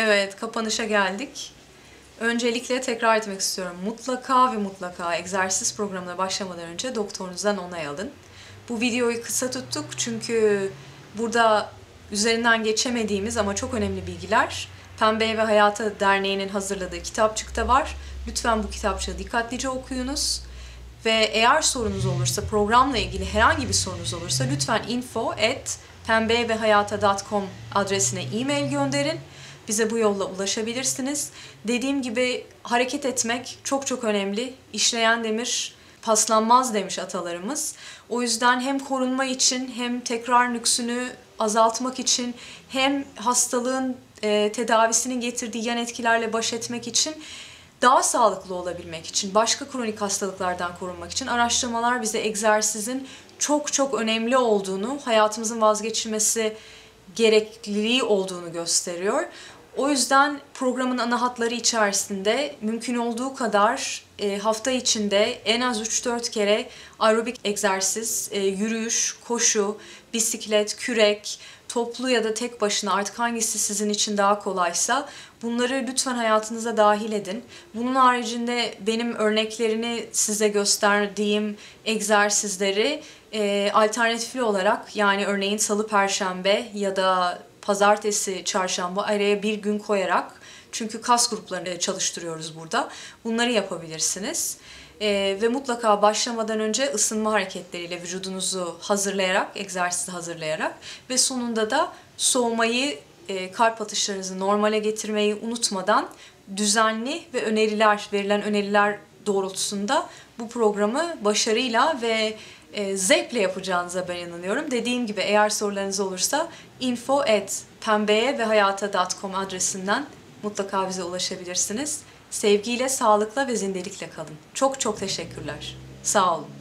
Evet, kapanışa geldik. Öncelikle tekrar etmek istiyorum. Mutlaka ve mutlaka egzersiz programına başlamadan önce doktorunuzdan onay alın. Bu videoyu kısa tuttuk çünkü burada üzerinden geçemediğimiz ama çok önemli bilgiler Pembe ve Hayata Derneği'nin hazırladığı kitapçıkta var. Lütfen bu kitapçığı dikkatlice okuyunuz. Ve eğer sorunuz olursa, programla ilgili herhangi bir sorunuz olursa lütfen info at pembevehayata.com adresine e-mail gönderin. Bize bu yolla ulaşabilirsiniz. Dediğim gibi hareket etmek çok çok önemli. İşleyen demir paslanmaz demiş atalarımız. O yüzden hem korunma için hem tekrar nüksünü azaltmak için hem hastalığın e, tedavisinin getirdiği yan etkilerle baş etmek için daha sağlıklı olabilmek için, başka kronik hastalıklardan korunmak için araştırmalar bize egzersizin çok çok önemli olduğunu, hayatımızın vazgeçilmesi gerekliliği olduğunu gösteriyor. O yüzden programın ana hatları içerisinde mümkün olduğu kadar e, hafta içinde en az 3-4 kere aerobik egzersiz, e, yürüyüş, koşu, bisiklet, kürek, toplu ya da tek başına artık hangisi sizin için daha kolaysa bunları lütfen hayatınıza dahil edin. Bunun haricinde benim örneklerini size gösterdiğim egzersizleri e, alternatifli olarak yani örneğin salı perşembe ya da pazartesi çarşamba araya bir gün koyarak çünkü kas gruplarını çalıştırıyoruz burada. Bunları yapabilirsiniz. Ee, ve mutlaka başlamadan önce ısınma hareketleriyle vücudunuzu hazırlayarak, egzersizi hazırlayarak ve sonunda da soğumayı, e, kalp atışlarınızı normale getirmeyi unutmadan düzenli ve öneriler, verilen öneriler doğrultusunda bu programı başarıyla ve e, zevkle yapacağınıza ben inanıyorum. Dediğim gibi eğer sorularınız olursa info at pembeye ve hayata.com adresinden mutlaka bize ulaşabilirsiniz. Sevgiyle, sağlıkla ve zindelikle kalın. Çok çok teşekkürler. Sağ olun.